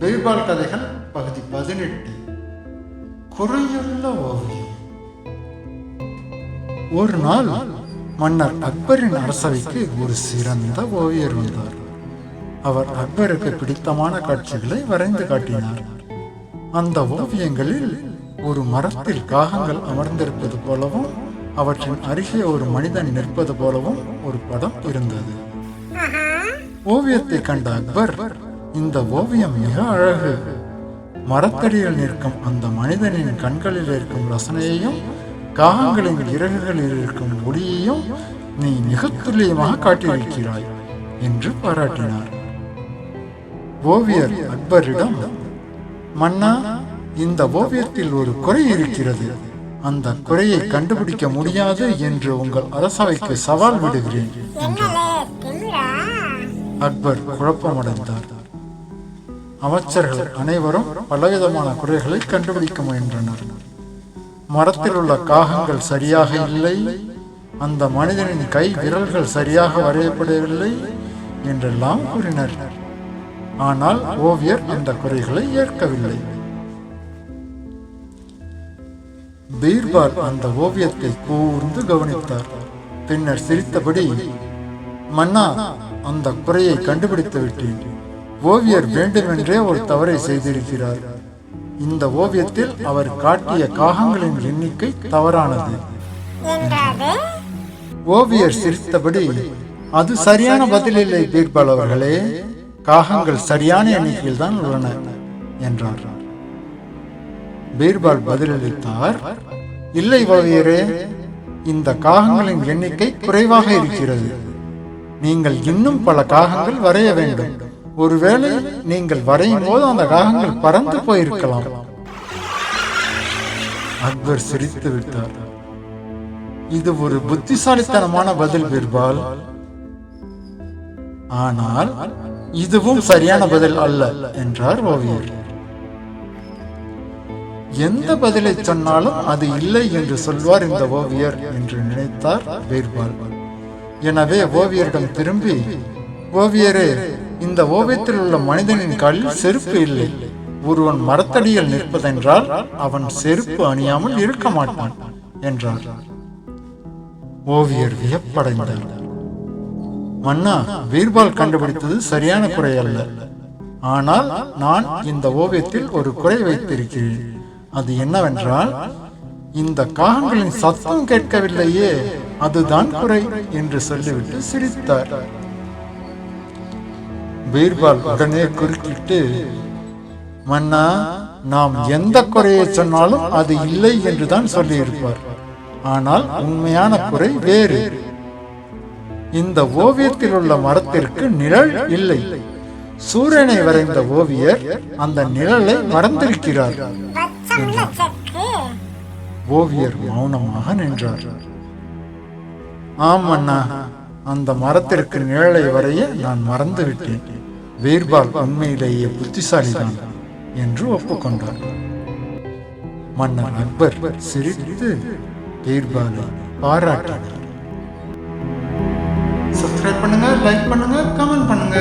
பீர்பால் கதைகள் பகுதி பதினெட்டு. குறையுள்ள ஓவியம் ஒரு நாள் மன்னர் அக்பரின் அரசவைக்கு ஒரு சிறந்த ஓவியர் வந்தார். அவர் அக்பருக்கு பிடித்தமான காட்சிகளை வரைந்து காட்டினார். அந்த ஓவியங்களில் ஒரு மரத்தில் காகங்கள் அமர்ந்திருப்பது போலவும் அவற்றின் அருகே ஒரு மனிதன் நிற்பது போலவும் ஒரு படம் இருந்தது. ஓவியத்தை கண்ட அக்பர் இந்த ஓவியம் மிக அழகு. மரத்தடியில் நிற்கும் அந்த மனிதனின் கண்களில் இருக்கும் ரசனையையும் காகங்களின் இறகுகளில் இருக்கும் ஒளியையும் நீ மிக துல்லியமாக காட்டியிருக்கிறாய் என்று பாராட்டினார். ஓவியர் அக்பரிடம் மன்னா இந்த ஓவியத்தில் ஒரு குறை இருக்கிறது. அந்த குறையை கண்டுபிடிக்க முடியாது என்று உங்கள் அரசவைக்கு சவால் விடுகிறேன் என்றார். அக்பர் குழப்பமடைந்தார். அமைச்சர்கள் அனைவரும் பலவிதமான குறைகளை கண்டுபிடிக்க முயன்றனர். மரத்தில் உள்ள காகங்கள் சரியாக இல்லை அந்த மனிதனின் கை விரல்கள் சரியாக வரையப்படவில்லை என்றெல்லாம் கூறினர். ஆனால் ஓவியர் அந்த குறைகளை ஏற்கவில்லை. பீர்பால் அந்த ஓவியத்தை கூர்ந்து கவனித்தார். பின்னர் சிரித்தபடி மன்னா அந்த குறையை கண்டுபிடித்து விட்டேன். ஓவியர் வேண்டுமென்றே ஒரு தவறை செய்திருக்கிறார். இந்த ஓவியத்தில் அவர் காட்டிய காகங்களின் எண்ணிக்கை தவறானது. ஓவியர் சிரித்தபடி அது சரியான பதில் இல்லை பீர்பால் அவர்களே. காகங்கள் சரியான எண்ணிக்கையில் தான் உள்ளன என்றார். பீர்பால் பதிலளித்தார் இல்லை ஓவியரே இந்த காகங்களின் எண்ணிக்கை குறைவாக இருக்கிறது. நீங்கள் இன்னும் பல காகங்கள் வரைய வேண்டும். ஒருவேளை நீங்கள் வரையும் போது அந்த காகங்கள் பறந்து போயிருக்கலாம். அக்பர் சிரித்து விட்டார். இது ஒரு புத்திசாலித்தனமான பதில் பீர்பால். ஆனால் இதுவும் சரியான பதில் அல்ல என்றார் ஓவியர். எந்த பதிலை சொன்னாலும் அது இல்லை என்று சொல்வார் இந்த ஓவியர் என்று நினைத்தார் பீர்பால். எனவே ஓவியரிடம் திரும்பி ஓவியரே இந்த ஓவியத்தில் உள்ள மனிதனின் காலில் செருப்பு இல்லை. ஒருவன் மரத்தடியில் நிற்பதென்றால் அவன் செருப்பு அணியாமல் இருக்க மாட்டான் என்றார். ஓவியர் வியப்படைந்தார். மன்னா பீர்பால் கண்டுபிடித்தது சரியான குறை அல்ல. ஆனால் நான் இந்த ஓவியத்தில் ஒரு குறை வைத்திருக்கிறேன். அது என்னவென்றால் இந்த காகங்களின் சத்தம் கேட்கவில்லையே அதுதான் குறை என்று சொல்லிவிட்டு சிரித்தார். பீர்பால் உடனே குறுக்கிட்டு மன்னா நாம் எந்த குறையை சொன்னாலும் அது இல்லை என்றுதான் சொல்லியிருப்பார். ஆனால் உண்மையான குறை வேறு. இந்த ஓவியத்தில் உள்ள மரத்திற்கு நிழல் இல்லை. சூரியனை வரைந்த ஓவியர் அந்த நிழலை மறந்திருக்கிறார். ஓவியர் மௌனமாக நின்றார். ஆம் அண்ணா அந்த மரத்திற்கு நிழலை வரைய நான் மறந்து விட்டேன் வீர்பால் உண்மையிலேயே புத்திசாலிதான் என்று ஒப்புக்கொண்டார். மன்னர் அக்பர் சிரித்து வீர்பாலை பாராட்டினார். சப்ஸ்கிரைப் பண்ணுங்க லைக் பண்ணுங்க கமெண்ட் பண்ணுங்க.